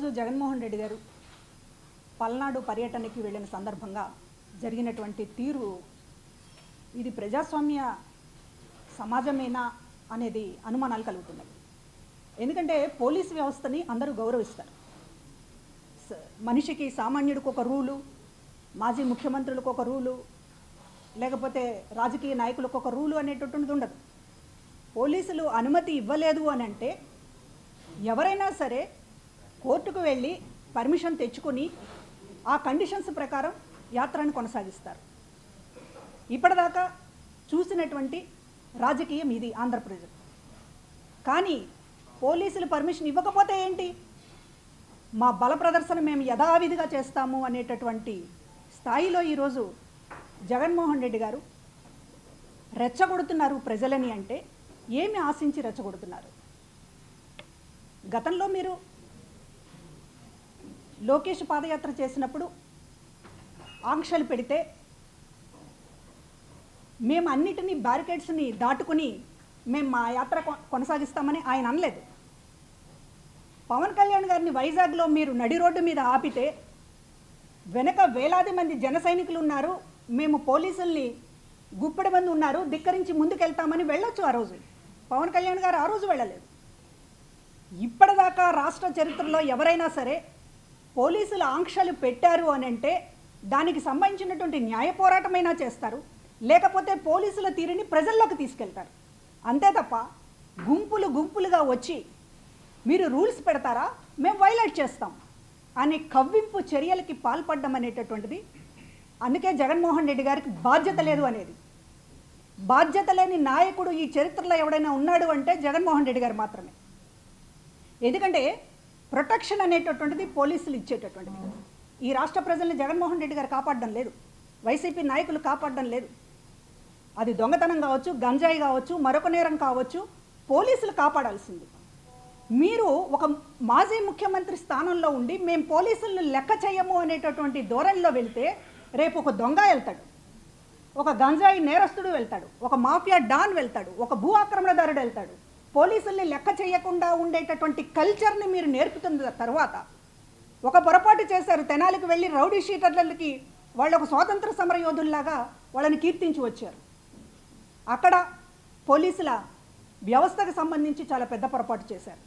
ఈరోజు జగన్మోహన్ రెడ్డి గారు పల్నాడు పర్యటనకి వెళ్ళిన సందర్భంగా జరిగినటువంటి తీరు ఇది ప్రజాస్వామ్య సమాజమేనా అనేది అనుమానాలు కలుగుతున్నాయి. ఎందుకంటే పోలీస్ వ్యవస్థని అందరూ గౌరవిస్తారు. మనిషికి సామాన్యుడికి ఒక రూలు మాజీ ముఖ్యమంత్రులకు ఒక రూలు లేకపోతే రాజకీయ నాయకులకు ఒక రూలు అనేటటువంటిది ఉండదు. పోలీసులు అనుమతి ఇవ్వలేదు అని అంటే ఎవరైనా సరే కోర్టుకు వెళ్ళి పర్మిషన్ తెచ్చుకొని ఆ కండిషన్స్ ప్రకారం యాత్రను కొనసాగిస్తారు. ఇప్పటిదాకా చూసినటువంటి రాజకీయం ఇది ఆంధ్రప్రదేశ్. కానీ పోలీసులు పర్మిషన్ ఇవ్వకపోతే ఏంటి? మా బల ప్రదర్శన మేము యథావిధిగా చేస్తాము అనేటటువంటి స్థాయిలో ఈరోజు జగన్మోహన్ రెడ్డి గారు రెచ్చగొడుతున్నారు ప్రజలని అంటే ఏమి ఆశించి రెచ్చగొడుతున్నారు? గతంలో మీరు లోకేష్ పాదయాత్ర చేసినప్పుడు ఆంక్షలు పెడితే మేము అన్నిటినీ బ్యారికేడ్స్ని దాటుకుని మేము మా యాత్ర కొనసాగిస్తామని ఆయన అనలేదు. పవన్ కళ్యాణ్ గారిని వైజాగ్లో మీరు నడి రోడ్డు మీద ఆపితే వెనక వేలాది మంది జన సైనికులు ఉన్నారు మేము పోలీసుల్ని గుప్పెడి మంది ఉన్నారు ధిక్కరించి ముందుకెళ్తామని వెళ్ళొచ్చు ఆ రోజు. పవన్ కళ్యాణ్ గారు ఆ రోజు వెళ్ళలేదు. ఇప్పటిదాకా రాష్ట్ర చరిత్రలో ఎవరైనా సరే పోలీసులు ఆంక్షలు పెట్టారు అని అంటే దానికి సంబంధించినటువంటి న్యాయ పోరాటమైనా చేస్తారు. లేకపోతే పోలీసుల తీరుని ప్రజల్లోకి తీసుకెళ్తారు. అంతే తప్ప గుంపులు గుంపులుగా వచ్చి మీరు రూల్స్ పెడతారా? మేము వైలేట్ చేస్తాం అనే కవ్వింపు చర్యలకి పాల్పడడం అనేటటువంటిది అందుకే జగన్మోహన్ రెడ్డి గారికి బాధ్యత లేదు అనేది. బాధ్యత లేని నాయకుడు ఈ చరిత్రలో ఎవడైనా ఉన్నాడు అంటే జగన్మోహన్ రెడ్డి గారు మాత్రమే. ఎందుకంటే ప్రొటెక్షన్ అనేటటువంటిది పోలీసులు ఇచ్చేటటువంటిది. ఈ రాష్ట్ర ప్రజల్ని జగన్మోహన్ రెడ్డి గారు కాపాడడం లేదు. వైసీపీ నాయకులు కాపాడడం లేదు. అది దొంగతనం కావచ్చు గంజాయి కావచ్చు మరొక నేరం కావచ్చు పోలీసులు కాపాడాల్సింది. మీరు ఒక మాజీ ముఖ్యమంత్రి స్థానంలో ఉండి మేము పోలీసులను లెక్క చేయము అనేటటువంటి ధోరణిలో వెళ్తే రేపు ఒక దొంగ వెళ్తాడు. ఒక గంజాయి నేరస్తుడు వెళ్తాడు. ఒక మాఫియా డాన్ వెళ్తాడు. ఒక భూ ఆక్రమణదారుడు వెళ్తాడు. పోలీసుల్ని లెక్క చేయకుండా ఉండేటటువంటి కల్చర్ని మీరు నేర్పుతున్న తర్వాత ఒక పొరపాటు చేశారు తెనాలికి వెళ్ళి రౌడీ షీటర్లకి వాళ్ళు ఒక స్వాతంత్ర సమర యోధుల్లాగా వాళ్ళని కీర్తించి వచ్చారు. అక్కడ పోలీసుల వ్యవస్థకు సంబంధించి చాలా పెద్ద పొరపాటు చేశారు.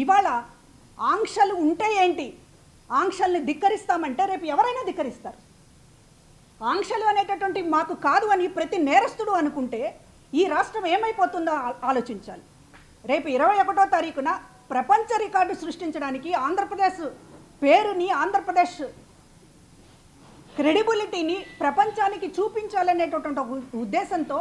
ఇవాళ ఆంక్షలు ఉంటే ఏంటి? ఆంక్షల్ని ధిక్కరిస్తామంటే రేపు ఎవరైనా ధిక్కరిస్తారు. ఆంక్షలు అనేటటువంటి మాకు కాదు అని ప్రతి నేరస్తుడు అనుకుంటే ఈ రాష్ట్రం ఏమైపోతుందో ఆలోచించాలి. రేపు ఇరవై ఒకటో తారీఖున ప్రపంచ రికార్డు సృష్టించడానికి ఆంధ్రప్రదేశ్ పేరుని ఆంధ్రప్రదేశ్ క్రెడిబిలిటీని ప్రపంచానికి చూపించాలనేటటువంటి ఒక ఉద్దేశంతో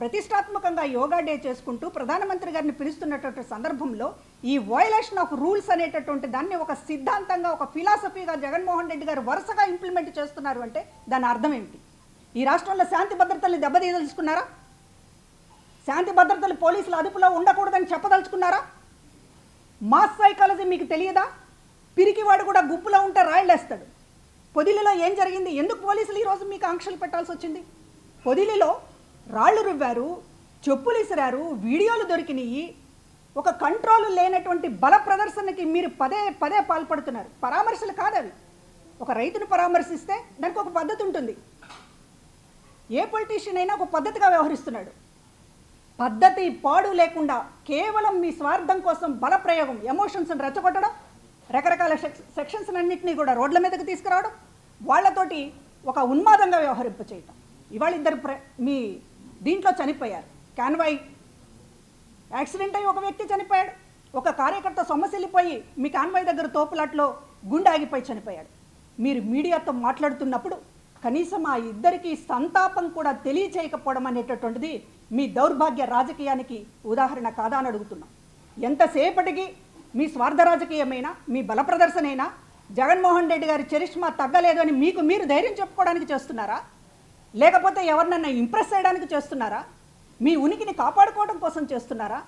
ప్రతిష్టాత్మకంగా యోగా డే చేసుకుంటూ ప్రధానమంత్రి గారిని పిలుస్తున్నటువంటి సందర్భంలో ఈ వయలేషన్ ఆఫ్ రూల్స్ అనేటటువంటి దాన్ని ఒక సిద్ధాంతంగా ఒక ఫిలాసఫీగా జగన్మోహన్ రెడ్డి గారు వరుసగా ఇంప్లిమెంట్ చేస్తున్నారు అంటే దాని అర్థం ఏమిటి? ఈ రాష్ట్రంలో శాంతి భద్రతల్ని దెబ్బతీయదలుచుకున్నారా? శాంతి భద్రతలు పోలీసులు అదుపులో ఉండకూడదని చెప్పదలుచుకున్నారా? మాస్ సైకాలజీ మీకు తెలియదా? పిరికివాడు కూడా గుప్పులో ఉంటే రాయలేస్తాడు. పొదిలిలో ఏం జరిగింది? ఎందుకు పోలీసులు ఈరోజు మీకు ఆంక్షలు పెట్టాల్సి వచ్చింది? పొదిలిలో రాళ్ళు రువ్వారు చెప్పులు ఇసిరారు వీడియోలు దొరికినాయి. ఒక కంట్రోల్ లేనటువంటి బల ప్రదర్శనకి మీరు పదే పదే పాల్పడుతున్నారు. పరామర్శలు కాదు అవి ఒక రైతును పరామర్శిస్తే దానికి ఒక పద్ధతి ఉంటుంది. ఏ పొలిటీషియన్ అయినా ఒక పద్ధతిగా వ్యవహరిస్తున్నాడు. పద్ధతి పాడు లేకుండా కేవలం మీ స్వార్థం కోసం బలప్రయోగం ఎమోషన్స్ని రెచ్చగొట్టడం రకరకాల సెక్- సెక్షన్స్ అన్నింటినీ కూడా రోడ్ల మీదకి తీసుకురావడం వాళ్ళతోటి ఒక ఉన్మాదంగా వ్యవహరింప చేయటం ఇవాళ ఇద్దరు ప్ర మీ దీంట్లో చనిపోయారు. కాన్వాయ్ యాక్సిడెంట్ అయ్యి ఒక వ్యక్తి చనిపోయాడు. ఒక కార్యకర్త సొమ్మసిల్లిపోయి మీ కాన్వాయ్ దగ్గర తోపులాట్లో గుండె ఆగిపోయి చనిపోయాడు. మీరు మీడియాతో మాట్లాడుతున్నప్పుడు కనీసం ఆ ఇద్దరికి సంతాపం కూడా తెలియచేయకపోవడం అనేటటువంటిది మీ దౌర్భాగ్య రాజకీయానికి ఉదాహరణ కాదా అని అడుగుతున్నాం. ఎంతసేపటికి మీ స్వార్థ రాజకీయమైనా మీ బల ప్రదర్శనైనా జగన్మోహన్ రెడ్డి గారి చరిష్మా తగ్గలేదు అని మీకు మీరు ధైర్యం చెప్పుకోవడానికి చేస్తున్నారా? లేకపోతే ఎవరినన్నా ఇంప్రెస్ చేయడానికి చేస్తున్నారా? మీ ఉనికిని కాపాడుకోవడం కోసం చేస్తున్నారా?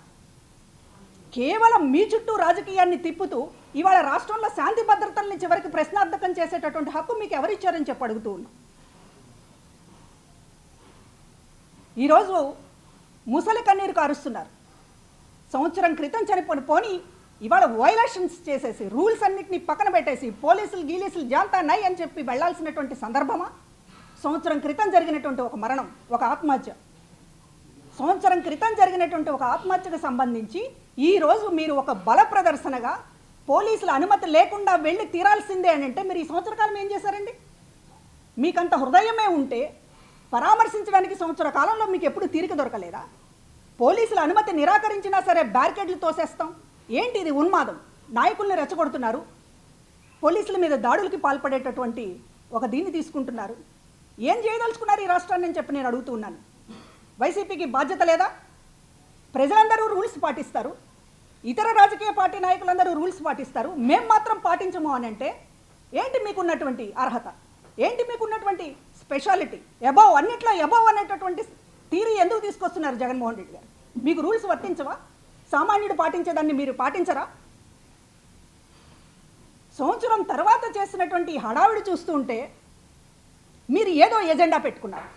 కేవలం మీ చుట్టూ రాజకీయాన్ని తిప్పుతూ ఇవాళ రాష్ట్రంలో శాంతి భద్రతల్ని చివరికి ప్రశ్నార్థకం చేసేటటువంటి హక్కు మీకు ఎవరిచ్చారని చెప్పి అడుగుతూ ఉన్నాం. ఈరోజు ముసలి కన్నీరు కారుస్తున్నారు. సంవత్సరం క్రితం చనిపోయిన పోని ఇవాళ వయలేషన్స్ చేసేసి రూల్స్ అన్నిటిని పక్కన పెట్టేసి పోలీసులు గీలీసులు జాంతా నై అని చెప్పి వెళ్ళాల్సినటువంటి సందర్భమా? సంవత్సరం క్రితం జరిగినటువంటి ఒక మరణం ఒక ఆత్మహత్య. సంవత్సరం క్రితం జరిగినటువంటి ఒక ఆత్మహత్యకు సంబంధించి ఈరోజు మీరు ఒక బల ప్రదర్శనగా పోలీసుల అనుమతి లేకుండా వెళ్ళి తీరాల్సిందే అని అంటే మీరు ఈ సంవత్సర కాలం ఏం చేశారండి? మీకంత హృదయమే ఉంటే పరామర్శించడానికి సంవత్సర కాలంలో మీకు ఎప్పుడు తీరిక దొరకలేదా? పోలీసుల అనుమతి నిరాకరించినా సరే బ్యారికేడ్లు తోసేస్తాం. ఏంటి ఇది ఉన్మాదం? నాయకుల్ని రెచ్చగొడుతున్నారు. పోలీసుల మీద దాడులకి పాల్పడేటటువంటి ఒక దీన్ని తీసుకుంటున్నారు. ఏం చేయదలుచుకున్నారు ఈ రాష్ట్రాన్ని అని చెప్పి నేను అడుగుతూ ఉన్నాను. వైసీపీకి బాధ్యత లేదా? ప్రజలందరూ రూల్స్ పాటిస్తారు. ఇతర రాజకీయ పార్టీ నాయకులందరూ రూల్స్ పాటిస్తారు. మేం మాత్రం పాటించము అని అంటే ఏంటి మీకున్నటువంటి అర్హత? ఏంటి మీకున్నటువంటి స్పెషాలిటీ? ఎబవ్ అన్నిట్లో ఎబవ్ అనేటటువంటి థీరీ ఎందుకు తీసుకొస్తున్నారు జగన్మోహన్ రెడ్డి గారు? మీకు రూల్స్ వర్తించవా? సామాన్యుడు పాటించేదాన్ని మీరు పాటించరా? సంవత్సరం తర్వాత చేసినటువంటి హడావిడి చూస్తూ ఉంటే మీరు ఏదో ఎజెండా పెట్టుకున్నారు.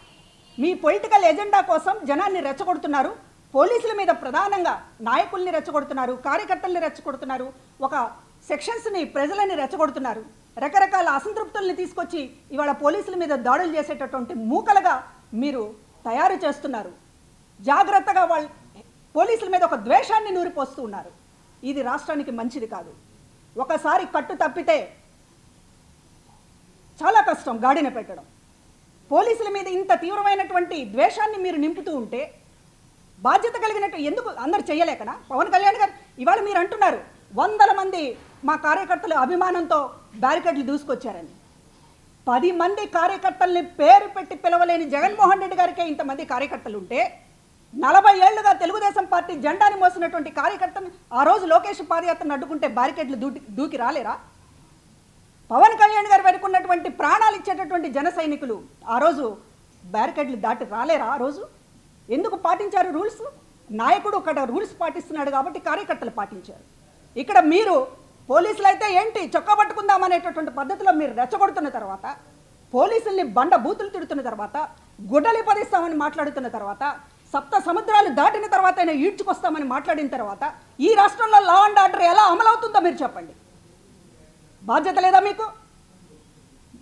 మీ పొలిటికల్ ఎజెండా కోసం జనాన్ని రెచ్చగొడుతున్నారు. పోలీసుల మీద ప్రధానంగా నాయకుల్ని రెచ్చగొడుతున్నారు కార్యకర్తల్ని రెచ్చగొడుతున్నారు ఒక సెక్షన్స్ని ప్రజలని రెచ్చగొడుతున్నారు. రకరకాల అసంతృప్తుల్ని తీసుకొచ్చి ఇవాళ పోలీసుల మీద దాడులు చేసేటటువంటి మూకలుగా మీరు తయారు చేస్తున్నారు. జాగ్రత్తగా వాళ్ళు పోలీసుల మీద ఒక ద్వేషాన్ని నూరిపోస్తూ ఉన్నారు. ఇది రాష్ట్రానికి మంచిది కాదు. ఒకసారి కట్టు తప్పితే చాలా కష్టం గాడిన పెట్టడం. పోలీసుల మీద ఇంత తీవ్రమైనటువంటి ద్వేషాన్ని మీరు నింపుతూ ఉంటే బాధ్యత కలిగినట్టు ఎందుకు అందరు చేయలేకనా? పవన్ కళ్యాణ్ గారు ఇవాళ మీరు అంటున్నారు వందల మంది మా కార్యకర్తలు అభిమానంతో బ్యారికేడ్లు దూసుకొచ్చారని. పది మంది కార్యకర్తల్ని పేరు పెట్టి పిలవలేని జగన్మోహన్ రెడ్డి గారికే ఇంతమంది కార్యకర్తలు ఉంటే నలభై ఏళ్ళుగా తెలుగుదేశం పార్టీ జెండాని మోసినటువంటి కార్యకర్తను ఆ రోజు లోకేష్ పాదయాత్రను అడ్డుకుంటే బ్యారికేడ్లు దూకి దూకి రాలేరా? పవన్ కళ్యాణ్ గారు వెనుకున్నటువంటి ప్రాణాలు ఇచ్చేటటువంటి జన సైనికులు ఆ రోజు బ్యారికేడ్లు దాటి రాలేరా ఆ రోజు? ఎందుకు పాటించారు రూల్స్? నాయకుడు ఇక్కడ రూల్స్ పాటిస్తున్నాడు కాబట్టి కార్యకర్తలు పాటించారు. ఇక్కడ మీరు పోలీసులు అయితే ఏంటి చొక్కా పట్టుకుందాం అనేటటువంటి పద్ధతిలో మీరు రెచ్చగొడుతున్న తర్వాత పోలీసుల్ని బండ బూతులు తిడుతున్న తర్వాత గుడ్డలి పదిస్తామని మాట్లాడుతున్న తర్వాత సప్త సముద్రాలు దాటిన తర్వాత అయినా ఈడ్చుకొస్తామని మాట్లాడిన తర్వాత ఈ రాష్ట్రంలో లా అండ్ ఆర్డర్ ఎలా అమలవుతుందో మీరు చెప్పండి. బాధ్యత లేదా మీకు?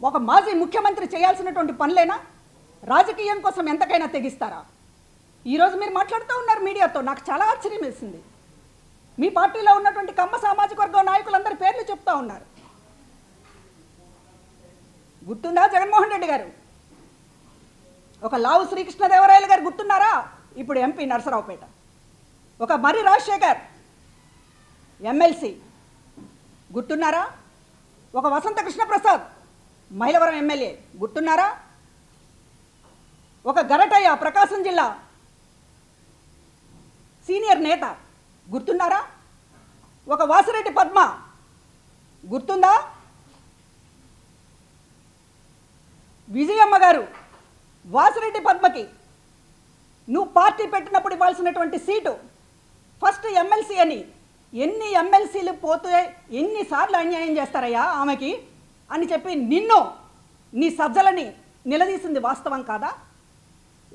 ఒక మాజీ ముఖ్యమంత్రి చేయాల్సినటువంటి పనులేనా? రాజకీయం కోసం ఎంతకైనా తెగిస్తారా? ఈరోజు మీరు మాట్లాడుతూ ఉన్నారు మీడియాతో. నాకు చాలా ఆశ్చర్యం వేసింది. మీ పార్టీలో ఉన్నటువంటి కమ్మ సామాజిక వర్గం నాయకులందరి పేర్లు చెప్తా ఉన్నారు. గుర్తుందా జగన్మోహన్ రెడ్డి గారు? ఒక లావు శ్రీకృష్ణదేవరాయలు గారు గుర్తున్నారా? ఇప్పుడు ఎంపీ నరసరావుపేట. ఒక మర్రి రాజశేఖర్ ఎమ్మెల్సీ గుర్తున్నారా? ఒక వసంత కృష్ణప్రసాద్ మైలవరం ఎమ్మెల్యే గుర్తున్నారా? ఒక గరటయ్య ప్రకాశం జిల్లా సీనియర్ నేత గుర్తున్నారా? ఒక వాసిరెడ్డి పద్మ. గుర్తుందా? విజయమ్మ గారు వాసిరెడ్డి పద్మకి నువ్వు పార్టీ పెట్టినప్పుడు ఇవ్వాల్సినటువంటి సీటు. ఫస్ట్ ఎమ్మెల్సీ అని ఎన్ని ఎమ్మెల్సీలు పోతే ఎన్నిసార్లు అన్యాయం చేస్తారయ్యా ఆమెకి అని చెప్పి నిన్ను నీ సజ్జలని నిలదీసింది వాస్తవం కాదా?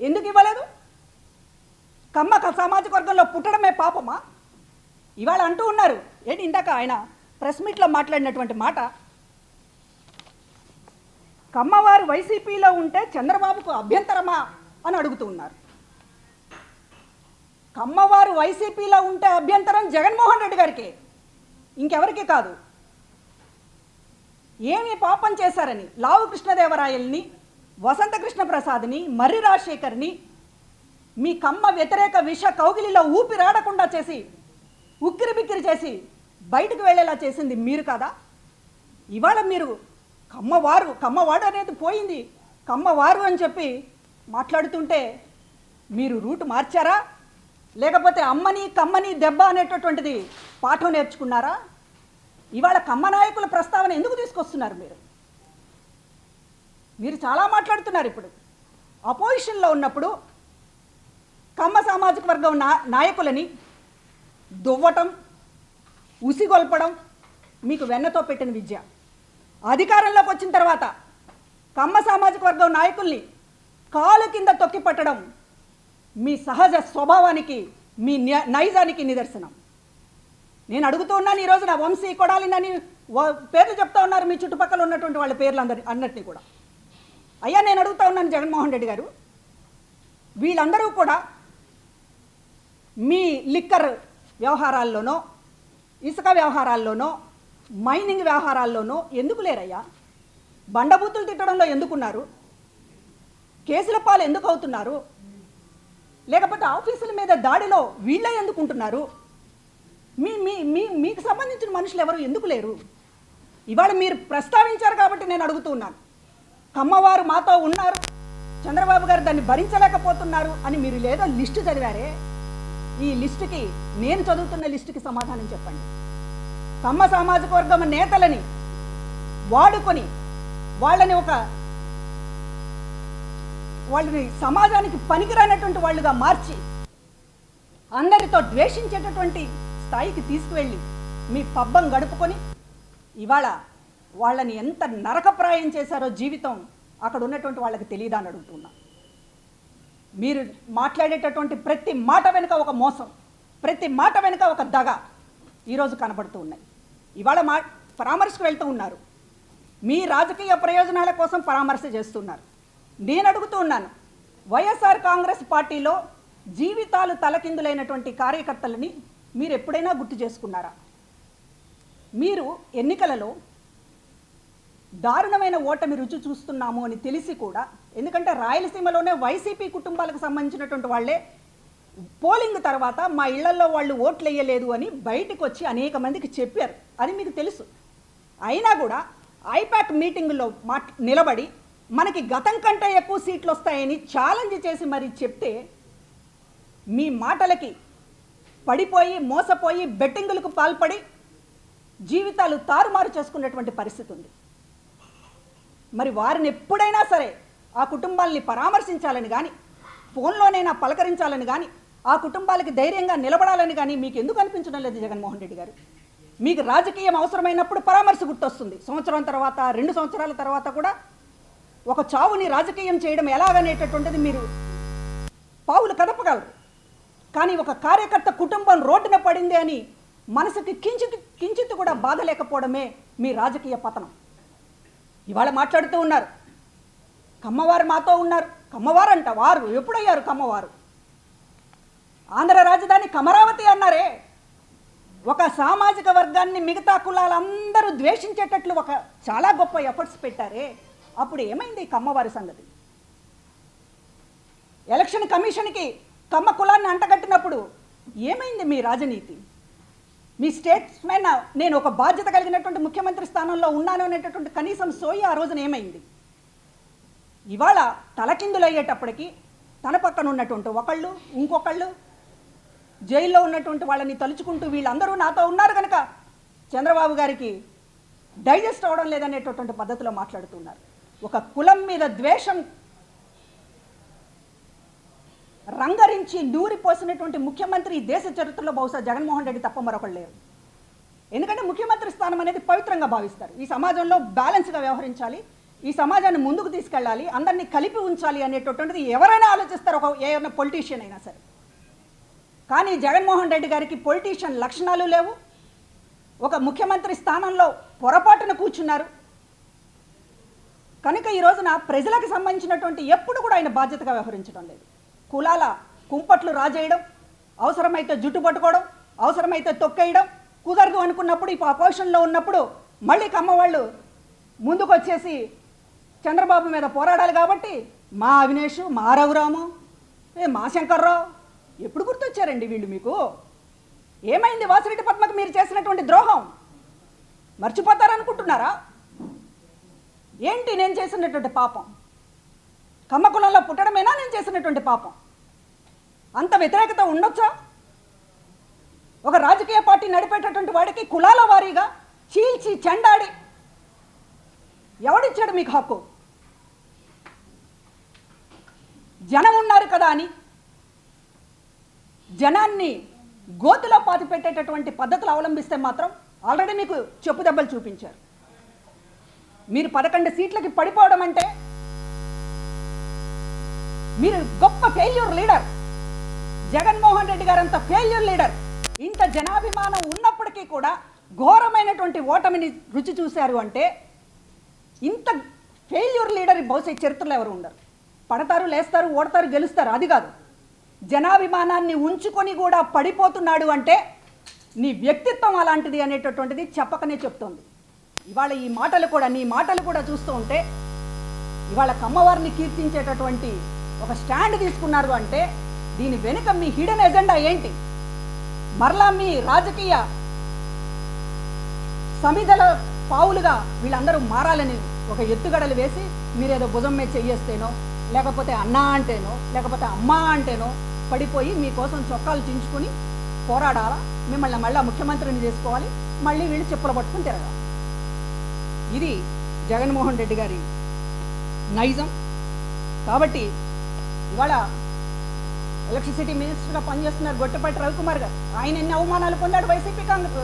ఎందుకు ఇవ్వలేదు? కమ్మ సామాజిక వర్గంలో పుట్టడమే పాపమా? ఇవాళ అంటూ ఉన్నారు. ఏంటి ఇందాక ఆయన ప్రెస్ మీట్లో మాట్లాడినటువంటి మాట? కమ్మవారు వైసీపీలో ఉంటే చంద్రబాబుకు అభ్యంతరమా? అని అడుగుతూ ఉన్నారు. కమ్మవారు వైసీపీలో ఉంటే అభ్యంతరం జగన్మోహన్ రెడ్డి గారికి. ఇంకెవరికి కాదు. ఏమి పాపం చేశారని లావు కృష్ణదేవరాయల్ని వసంత కృష్ణప్రసాద్ని మర్రి రాజశేఖర్ని మీ కమ్మ వ్యతిరేక విష కౌగిలిలో ఊపిరాడకుండా చేసి ఉక్కిరి బిక్కిరి చేసి బయటకు వెళ్ళేలా చేసింది మీరు కదా? ఇవాళ మీరు కమ్మవారు కమ్మవాడు అనేది పోయింది. కమ్మవారు అని చెప్పి మాట్లాడుతుంటే మీరు రూట్ మార్చారా? లేకపోతే అమ్మని కమ్మని దెబ్బ అనేటటువంటిది పాఠం నేర్చుకున్నారా? ఇవాళ కమ్మ నాయకుల ప్రస్తావన ఎందుకు తీసుకొస్తున్నారు మీరు? మీరు చాలా మాట్లాడుతున్నారు ఇప్పుడు. అపోజిషన్లో ఉన్నప్పుడు కమ్మ సామాజిక వర్గం నా నాయకులని దువ్వటం ఉసిగొల్పడం మీకు వెన్నతో పెట్టిన విద్య. అధికారంలోకి వచ్చిన తర్వాత కమ్మ సామాజిక వర్గం నాయకుల్ని కాలు కింద తొక్కి పట్టడం మీ సహజ స్వభావానికి మీ నైజానికి నిదర్శనం. నేను అడుగుతూ ఉన్నాను ఈరోజు నా వంశీ కొడాలినని వా- పేర్లు చెప్తా ఉన్నారు మీ చుట్టుపక్కల ఉన్నటువంటి వాళ్ళ పేర్లు అందరి అన్నట్టు కూడా. అయ్యా నేను అడుగుతా ఉన్నాను జగన్మోహన్ రెడ్డి గారు. వీళ్ళందరూ కూడా మీ లిక్కర్ వ్యవహారాల్లోనో ఇసుక వ్యవహారాల్లోనో మైనింగ్ వ్యవహారాల్లోనో ఎందుకు లేరయ్యా? బండబూతులు తిట్టడంలో ఎందుకున్నారు? కేసుల పాలు ఎందుకు అవుతున్నారు? లేకపోతే ఆఫీసుల మీద దాడిలో వీళ్ళే ఎందుకుంటున్నారు? మీ మీ మీ మీకు సంబంధించిన మనుషులు ఎవరు? ఎందుకు లేరు? ఇవాళ మీరు ప్రస్తావించారు కాబట్టి నేను అడుగుతున్నాను కమ్మవారు మాతో ఉన్నారు చంద్రబాబు గారు దాన్ని భరించలేకపోతున్నారు అని మీరు లేదో లిస్టు చదివారే? ఈ లిస్టుకి నేను చదువుతున్న లిస్టుకి సమాధానం చెప్పండి. కమ్మ సామాజిక వర్గం నేతలని వాడుకొని వాళ్ళని ఒక వాళ్ళని సమాజానికి పనికిరానటువంటి వాళ్ళుగా మార్చి అందరితో ద్వేషించేటటువంటి స్థాయికి తీసుకువెళ్ళి మీ పబ్బం గడుపుకొని ఇవాళ వాళ్ళని ఎంత నరకప్రాయం చేశారో జీవితం అక్కడ ఉన్నటువంటి వాళ్ళకి తెలియదా అని అడుగుతున్నా. మీరు మాట్లాడేటటువంటి ప్రతి మాట వెనుక ఒక మోసం ప్రతి మాట వెనుక ఒక దగ ఈరోజు కనబడుతూ ఉన్నాయి. ఇవాళ మా పరామర్శకు వెళ్తూ ఉన్నారు. మీ రాజకీయ ప్రయోజనాల కోసం పరామర్శ చేస్తున్నారు. నేను అడుగుతూ ఉన్నాను వైఎస్ఆర్ కాంగ్రెస్ పార్టీలో జీవితాలు తలకిందులైనటువంటి కార్యకర్తలని మీరు ఎప్పుడైనా గుర్తు చేసుకున్నారా? మీరు ఎన్నికలలో దారుణమైన ఓటమి రుచి చూస్తున్నాము అని తెలిసి కూడా ఎందుకంటే రాయలసీమలోనే వైసీపీ కుటుంబాలకు సంబంధించినటువంటి వాళ్ళే. పోలింగ్ తర్వాత మా ఇళ్ళలో వాళ్ళు ఓట్లు వేయలేదు అని బయటకు వచ్చి అనేక మందికి చెప్పారు. అది మీకు తెలుసు. అయినా కూడా ఐపాక్ మీటింగులో మాట్ నిలబడి మనకి గతం కంటే ఎక్కువ సీట్లు వస్తాయని ఛాలెంజ్ చేసి మరి చెప్తే మీ మాటలకి పడిపోయి మోసపోయి బెట్టింగులకు పాల్పడి జీవితాలు తారుమారు చేసుకున్నటువంటి పరిస్థితి ఉంది. మరి వారిని ఎప్పుడైనా సరే ఆ కుటుంబాలని పరామర్శించాలని కానీ ఫోన్లోనైనా పలకరించాలని కానీ ఆ కుటుంబాలకి ధైర్యంగా నిలబడాలని కానీ మీకు ఎందుకు అనిపించడం లేదు జగన్మోహన్ రెడ్డి గారు? మీకు రాజకీయం అవసరమైనప్పుడు పరామర్శ గుర్తొస్తుంది. సంవత్సరం తర్వాత రెండు సంవత్సరాల తర్వాత కూడా ఒక చావుని రాజకీయం చేయడం ఎలాగనేటటువంటిది మీరు పావులు కదపగలరు. కానీ ఒక కార్యకర్త కుటుంబం రోడ్డున పడింది అని మనసుకి కించిత్ కించిత్ కూడా బాధ లేకపోవడమే మీ రాజకీయ పతనం. ఇవాళ మాట్లాడుతూ ఉన్నారు. కమ్మవారు మాతో ఉన్నారు. కమ్మవారు అంట వారు ఎప్పుడయ్యారు కమ్మవారు? ఆంధ్ర రాజధాని కమరావతి అన్నారే. ఒక సామాజిక వర్గాన్ని మిగతా కులాలందరూ ద్వేషించేటట్లు ఒక చాలా గొప్ప ఎఫర్ట్స్ పెట్టారే. అప్పుడు ఏమైంది కమ్మవారి సంగతి? ఎలక్షన్ కమిషన్కి కమ్మ కులాన్ని అంటగట్టినప్పుడు ఏమైంది మీ రాజనీతి? మీ స్టేట్స్మెన్ నేను ఒక బాధ్యత కలిగినటువంటి ముఖ్యమంత్రి స్థానంలో ఉన్నాను అనేటటువంటి కనీసం సోయి ఆ రోజున ఏమైంది? ఇవాళ తలకిందులయ్యేటప్పటికి తన పక్కన ఉన్నటువంటి ఒకళ్ళు ఇంకొకళ్ళు జైల్లో ఉన్నటువంటి వాళ్ళని తలుచుకుంటూ వీళ్ళందరూ నాతో ఉన్నారు కనుక చంద్రబాబు గారికి డైజెస్ట్ అవ్వడం లేదనేటటువంటి పద్ధతిలో మాట్లాడుతున్నారు. ఒక కులం మీద ద్వేషం రంగరించి నూరిపోసినటువంటి ముఖ్యమంత్రి ఈ దేశ చరిత్రలో బహుశా జగన్మోహన్ రెడ్డి తప్ప మరొకళ్ళు లేరు. ఎందుకంటే ముఖ్యమంత్రి స్థానం అనేది పవిత్రంగా భావిస్తారు. ఈ సమాజంలో బ్యాలెన్స్గా వ్యవహరించాలి. ఈ సమాజాన్ని ముందుకు తీసుకెళ్ళాలి అందరినీ కలిపి ఉంచాలి అనేటటువంటిది ఎవరైనా ఆలోచిస్తారు ఒక ఏమైనా పొలిటీషియన్ అయినా సరే. కానీ జగన్మోహన్ రెడ్డి గారికి పొలిటీషియన్ లక్షణాలు లేవు. ఒక ముఖ్యమంత్రి స్థానంలో పొరపాటున కూర్చున్నారు. కనుక ఈ రోజున ప్రజలకు సంబంధించినటువంటి ఎప్పుడు కూడా ఆయన బాధ్యతగా వ్యవహరించడం లేదు. కులాల కుంపట్లు రాజేయడం అవసరమైతే జుట్టు పట్టుకోవడం అవసరమైతే తొక్కేయడం కుదరదు అనుకున్నప్పుడు ఇప్పుడు అపోజిషన్లో ఉన్నప్పుడు మళ్ళీ కమ్మవాళ్ళు ముందుకు వచ్చేసి చంద్రబాబు మీద పోరాడాలి కాబట్టి మా అవినేష్ మా రఘురాము ఏ మా శంకర్రావు ఎప్పుడు గుర్తొచ్చారండి వీళ్ళు మీకు? ఏమైంది వాసిరెడ్డి పద్మకు మీరు చేసినటువంటి ద్రోహం? మర్చిపోతారనుకుంటున్నారా? ఏంటి నేను చేసినటువంటి పాపం? కమ్మకులంలో పుట్టడమేనా నేను చేసినటువంటి పాపం? అంత వ్యతిరేకత ఉండొచ్చా? ఒక రాజకీయ పార్టీ నడిపేటటువంటి వాడికి కులాల వారీగా చీల్చి చెండాడి ఎవడిచ్చాడు మీకు హక్కు? జనం ఉన్నారు కదా అని జనాన్ని గోతులో పాతి పెట్టేటటువంటి పద్ధతులు అవలంబిస్తే మాత్రం ఆల్రెడీ మీకు చెప్పు దెబ్బలు చూపించారు. మీరు పదకొండు సీట్లకి పడిపోవడం అంటే మీరు గొప్ప ఫెయిల్యూర్ లీడర్ జగన్మోహన్ రెడ్డి గారు అంత ఫెయిల్యూర్ లీడర్ ఇంత జనాభిమానం ఉన్నప్పటికీ కూడా ఘోరమైనటువంటి ఓటమిని రుచి చూశారు అంటే ఇంత ఫెయిల్యూర్ లీడర్ బహుశా చరిత్రలో ఎవరు ఉండరు. పడతారు లేస్తారు ఓడతారు గెలుస్తారు. అది కాదు. జనాభిమానాన్ని ఉంచుకొని కూడా పడిపోతున్నాడు అంటే నీ వ్యక్తిత్వం అలాంటిది అనేటటువంటిది చెప్పకనే చెప్తోంది. ఇవాళ ఈ మాటలు కూడా నీ మాటలు కూడా చూస్తూ ఉంటే ఇవాళ కమ్మవారిని కీర్తించేటటువంటి ఒక స్టాండ్ తీసుకున్నారు అంటే దీని వెనుక మీ హిడెన్ ఎజెండా ఏంటి? మరలా మీ రాజకీయ సమిధల పావులుగా వీళ్ళందరూ మారాలని ఒక ఎత్తుగడలు వేసి మీరేదో భుజం మీద చెయ్యేస్తేనో లేకపోతే అన్న అంటేనో లేకపోతే అమ్మ అంటేనో పడిపోయి మీకోసం చొక్కాలు చించుకొని పోరాడాలా? మిమ్మల్ని మళ్ళీ ముఖ్యమంత్రిని చేసుకోవాలి. మళ్ళీ వీళ్ళు చెప్పులు పట్టుకుని తిరగాలి. ఇది జగన్మోహన్ రెడ్డి గారి నైజం. కాబట్టి ఇవాళ ఎలక్ట్రిసిటీ మినిస్టర్గా పనిచేస్తున్నారు గొట్టపాటి రవికుమార్ గారు. ఆయన ఎన్ని అవమానాలు పొందాడు వైసీపీ కాంగ్రెస్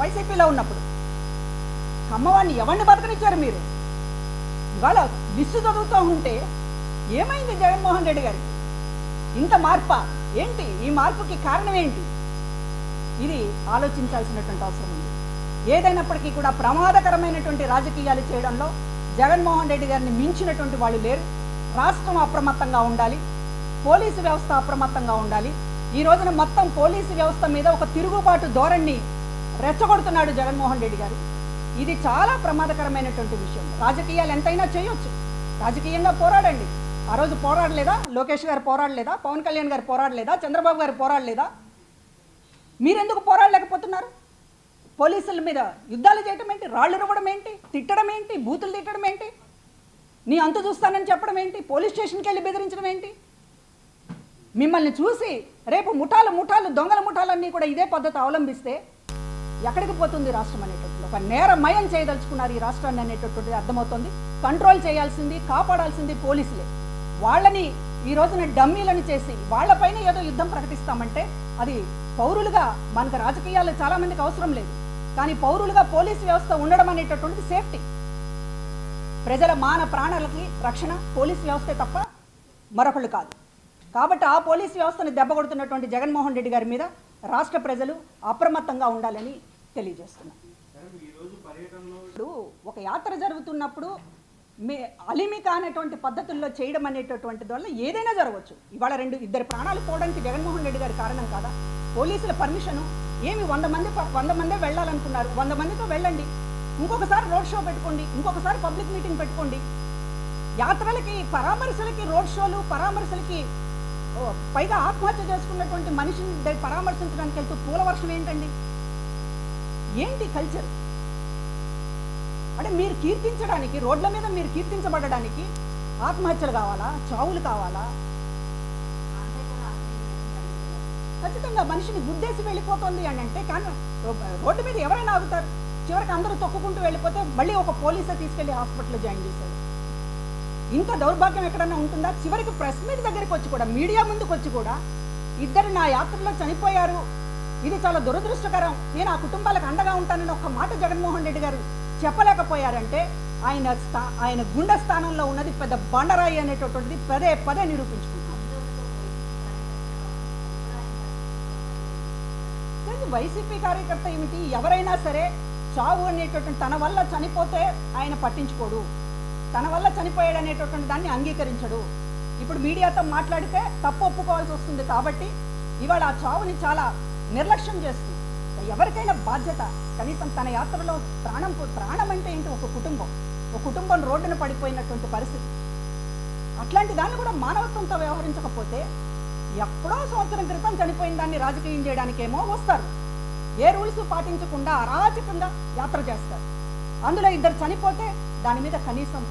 వైసీపీలో ఉన్నప్పుడు? కమ్మవాడిని ఎవరిని బతకనిచ్చారు మీరు? ఇవాళ లిస్టు చదువుతూ ఉంటే ఏమైంది జగన్మోహన్ రెడ్డి గారికి ఇంత మార్పా? ఏంటి? ఈ మార్పుకి కారణం ఏంటి? ఇది ఆలోచించాల్సినటువంటి అవసరం ఉంది. ఏదైనప్పటికీ కూడా ప్రమాదకరమైనటువంటి రాజకీయాలు చేయడంలో జగన్మోహన్ రెడ్డి గారిని మించినటువంటి వాళ్ళు లేరు. రాష్ట్రం అప్రమత్తంగా ఉండాలి. పోలీసు వ్యవస్థ అప్రమత్తంగా ఉండాలి. ఈ రోజున మొత్తం పోలీసు వ్యవస్థ మీద ఒక తిరుగుబాటు ధోరణి రెచ్చగొడుతున్నాడు జగన్మోహన్ రెడ్డి గారు. ఇది చాలా ప్రమాదకరమైనటువంటి విషయం. రాజకీయాలు ఎంతైనా చేయొచ్చు. రాజకీయంగా పోరాడండి. ఆ రోజు పోరాడలేదా? లోకేష్ గారు పోరాడలేదా? పవన్ కళ్యాణ్ గారు పోరాడలేదా? చంద్రబాబు గారు పోరాడలేదా? మీరెందుకు పోరాడలేకపోతున్నారు? పోలీసుల మీద యుద్ధాలు చేయటం ఏంటి? రాళ్ళు ఇవ్వడం ఏంటి? తిట్టడం ఏంటి? బూతులు తిట్టడం ఏంటి? నీ అంతు చూస్తానని చెప్పడం ఏంటి? పోలీస్ స్టేషన్కి వెళ్ళి బెదిరించడం ఏంటి? మిమ్మల్ని చూసి రేపు ముఠాలు ముఠాలు దొంగల ముఠాలన్నీ కూడా ఇదే పద్ధతి అవలంబిస్తే ఎక్కడికి పోతుంది రాష్ట్రం అనేటటువంటి ఒక నేరమయం చేయదలుచుకున్నారు ఈ రాష్ట్రాన్ని అనేటటువంటిది అర్థమవుతుంది. కంట్రోల్ చేయాల్సింది కాపాడాల్సింది పోలీసులే. వాళ్ళని ఈ రోజున డమ్మీలను చేసి వాళ్ళపైన ఏదో యుద్ధం ప్రకటిస్తామంటే అది పౌరులుగా మనకు రాజకీయాల్లో చాలా మందికి అవసరం లేదు. కానీ పౌరులుగా పోలీసు వ్యవస్థ ఉండడం అనేటటువంటిది సేఫ్టీ. ప్రజల మాన ప్రాణాలకి రక్షణ పోలీస్ వ్యవస్థే తప్ప మరొకళ్ళు కాదు. కాబట్టి ఆ పోలీస్ వ్యవస్థను దెబ్బకొడుతున్నటువంటి జగన్మోహన్ రెడ్డి గారి మీద రాష్ట్ర ప్రజలు అప్రమత్తంగా ఉండాలని తెలియజేస్తున్నారు ఒక యాత్ర జరుగుతున్నప్పుడు మే అలిమిక అనేటువంటి పద్ధతుల్లో చేయడం అనేటటువంటిది వల్ల ఏదైనా జరగవచ్చు. ఇవాళ రెండు ఇద్దరు ప్రాణాలు పోవడానికి జగన్మోహన్ రెడ్డి గారి కారణం కాదా? పోలీసుల పర్మిషను ఏమి వంద మంది ప- వంద మందే వెళ్ళాలనుకున్నారు? వంద మందితో వెళ్ళండి. ఇంకొకసారి రోడ్ షో పెట్టుకోండి. ఇంకొకసారి పబ్లిక్ మీటింగ్ పెట్టుకోండి. యాత్రలకి పరామర్శలకి రోడ్ షోలు పరామర్శలకి ఓ, పైగా ఆత్మహత్య చేసుకున్నటువంటి మనిషిని పరామర్శించడానికి వెళ్తూ పూల వర్షం ఏంటండి? ఏంటి కల్చర్? అంటే మీరు కీర్తించడానికి రోడ్ల మీద మీరు కీర్తించబడడానికి ఆత్మహత్యలు కావాలా? చావులు కావాలా? ఖచ్చితంగా మనిషిని గుద్దేసి వెళ్ళిపోతుంది అని అంటే కానీ రోడ్డు మీద ఎవరైనా ఆగుతారు. చివరికి అందరూ తొక్కుకుంటూ వెళ్ళిపోతే మళ్ళీ ఒక పోలీసే తీసుకెళ్ళి హాస్పిటల్లో జాయిన్ చేశారు. ఇంత దౌర్భాగ్యం ఎక్కడన్నా ఉంటుందా? చివరికి ప్రెస్ మీట్ దగ్గరికి వచ్చి కూడా మీడియా ముందుకు వచ్చి కూడా ఇద్దరు నా యాత్రలో చనిపోయారు. ఇది చాలా దురదృష్టకరం. నేను ఆ కుటుంబాలకు అండగా ఉంటానని ఒక్క మాట జగన్మోహన్ రెడ్డి గారు చెప్పలేకపోయారంటే ఆయన స్థా ఆయన గుండె స్థానంలో ఉన్నది పెద్ద బండరాయి అనేటటువంటిది పదే పదే నిరూపించుకుంటున్నాం వైసీపీ కార్యకర్త ఏమిటి? ఎవరైనా సరే చావు అనేటటువంటి తన వల్ల చనిపోతే ఆయన పట్టించుకోడు. తన వల్ల చనిపోయాడు అనేటటువంటి దాన్ని అంగీకరించడు. ఇప్పుడు మీడియాతో మాట్లాడితే తప్పు ఒప్పుకోవాల్సి వస్తుంది కాబట్టి ఇవాళ ఆ చావుని చాలా నిర్లక్ష్యం చేస్తుంది. ఎవరికైనా బాధ్యత. కనీసం తన యాత్రలో ప్రాణం ప్రాణం అంటే ఏంటి? ఒక కుటుంబం. ఒక కుటుంబం రోడ్డున పడిపోయినటువంటి పరిస్థితి. అట్లాంటి దాన్ని కూడా మానవత్వంతో వ్యవహరించకపోతే ఎప్పుడో సంవత్సరం క్రితం చనిపోయిన దాన్ని రాజకీయం చేయడానికేమో వస్తారు. ఏ రూల్స్ పాటించకుండా అరాచకంగా యాత్ర చేస్తారు. అందులో ఇద్దరు చనిపోతే దాని మీద కనీసం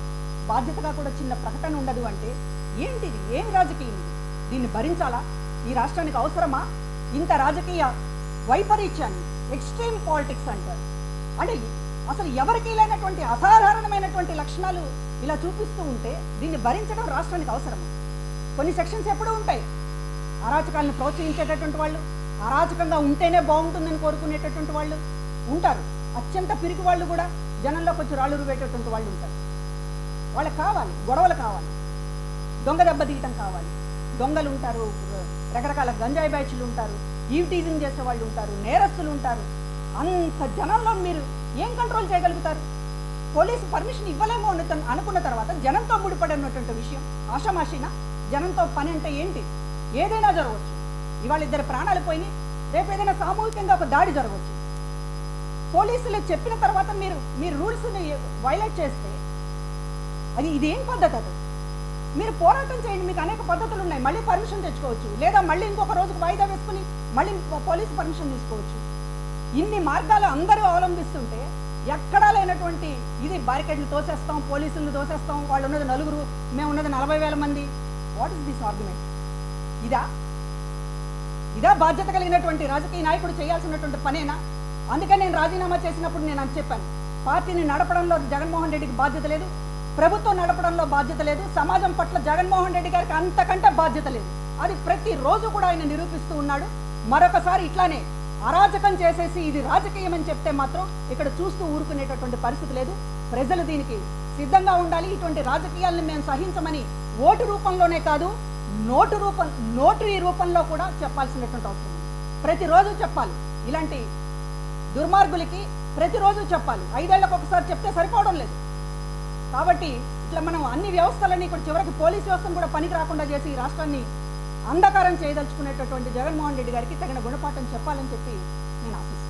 బాధ్యతగా కూడా చిన్న ప్రకటన ఉండదు అంటే ఏంటిది? ఏం రాజకీయం దీన్ని భరించాలా? ఈ రాష్ట్రానికి అవసరమా? ఇంత రాజకీయ వైపరీత్యాన్ని ఎక్స్ట్రీమ్ పాలిటిక్స్ అంటారు. అంటే అసలు ఎవరికి లేనటువంటి అసాధారణమైనటువంటి లక్షణాలు ఇలా చూపిస్తూ ఉంటే దీన్ని భరించడం రాష్ట్రానికి అవసరమా కొన్ని సెక్షన్స్ ఎప్పుడూ ఉంటాయి. అరాచకాలను ప్రోత్సహించేటటువంటి వాళ్ళు అరాచకంగా ఉంటేనే బాగుంటుందని కోరుకునేటటువంటి వాళ్ళు ఉంటారు. అత్యంత పిరికి వాళ్ళు కూడా జనంలో కొంచెం రాళ్ళు రువేటటువంటి వాళ్ళు ఉంటారు. వాళ్ళకి కావాలి గొడవలు కావాలి దొంగ దెబ్బ తీయటం కావాలి. దొంగలు ఉంటారు రకరకాల గంజాయి బ్యాచ్లు ఉంటారు. ఈవ్ టీజింగ్ చేసే వాళ్ళు ఉంటారు నేరస్తులు ఉంటారు. అంత జనంలో మీరు ఏం కంట్రోల్ చేయగలుగుతారు? పోలీసు పర్మిషన్ ఇవ్వలేమో అను అనుకున్న తర్వాత జనంతో ముడిపడి ఉన్నటువంటి విషయం ఆషామాషినా? జనంతో పని అంటే ఏంటి? ఏదైనా జరగవచ్చు. ఇవాళ ఇద్దరు ప్రాణాలు పోయినాయి. రేపు ఏదైనా సామూహికంగా ఒక దాడి జరగవచ్చు. పోలీసులు చెప్పిన తర్వాత మీరు మీరు రూల్స్ని వైలేట్ చేస్తే అది ఇదేం పద్ధతి అది? మీరు పోరాటం చేయండి. మీకు అనేక పద్ధతులు ఉన్నాయి. మళ్ళీ పర్మిషన్ తెచ్చుకోవచ్చు. లేదా మళ్ళీ ఇంకొక రోజుకు వాయిదా వేసుకుని మళ్ళీ పోలీసు పర్మిషన్ తీసుకోవచ్చు. ఇన్ని మార్గాలు అందరూ అవలంబిస్తుంటే ఎక్కడా లేనటువంటి ఇది బారికేడ్లు తోసేస్తాం పోలీసులను తోసేస్తాం వాళ్ళు ఉన్నది నలుగురు మేము ఉన్నది నలభై వేల మంది. వాట్ ఇస్ దిస్ ఆర్గ్యుమెంట్ ఇదా? ఇదా బాధ్యత కలిగినటువంటి రాజకీయ నాయకుడు చేయాల్సినటువంటి పనేనా? అందుకని నేను రాజీనామా చేసినప్పుడు నేను అని చెప్పాను. పార్టీని నడపడంలో జగన్మోహన్ రెడ్డికి బాధ్యత లేదు ప్రభుత్వం నడపడంలో బాధ్యత లేదు సమాజం పట్ల జగన్మోహన్ రెడ్డి గారికి అంతకంటే బాధ్యత లేదు. అది ప్రతిరోజు కూడా ఆయన నిరూపిస్తూ ఉన్నాడు. మరొకసారి ఇట్లానే అరాజకం చేసేసి ఇది రాజకీయం అని చెప్తే మాత్రం ఇక్కడ చూస్తూ ఊరుకునేటటువంటి పరిస్థితి లేదు. ప్రజలు దీనికి సిద్ధంగా ఉండాలి. ఇటువంటి రాజకీయాలను మేము సహించమని ఓటు రూపంలోనే కాదు నోటు రూపం నోటరీ రూపంలో కూడా చెప్పాల్సినటువంటి అవసరం ప్రతిరోజు చెప్పాలి. ఇలాంటి దుర్మార్గులకి ప్రతిరోజు చెప్పాలి. ఐదేళ్ళకు ఒకసారి చెప్తే సరిపోవడం లేదు. కాబట్టి ఇట్లా మనం అన్ని వ్యవస్థలని ఇక్కడ చివరికి పోలీస్ వ్యవస్థను కూడా పనికి రాకుండా చేసి ఈ రాష్ట్రాన్ని అంధకారం చేయదలుచుకునేటటువంటి జగన్మోహన్ రెడ్డి గారికి తగిన గుణపాఠం చెప్పాలని చెప్పి నేను ఆశిస్తాను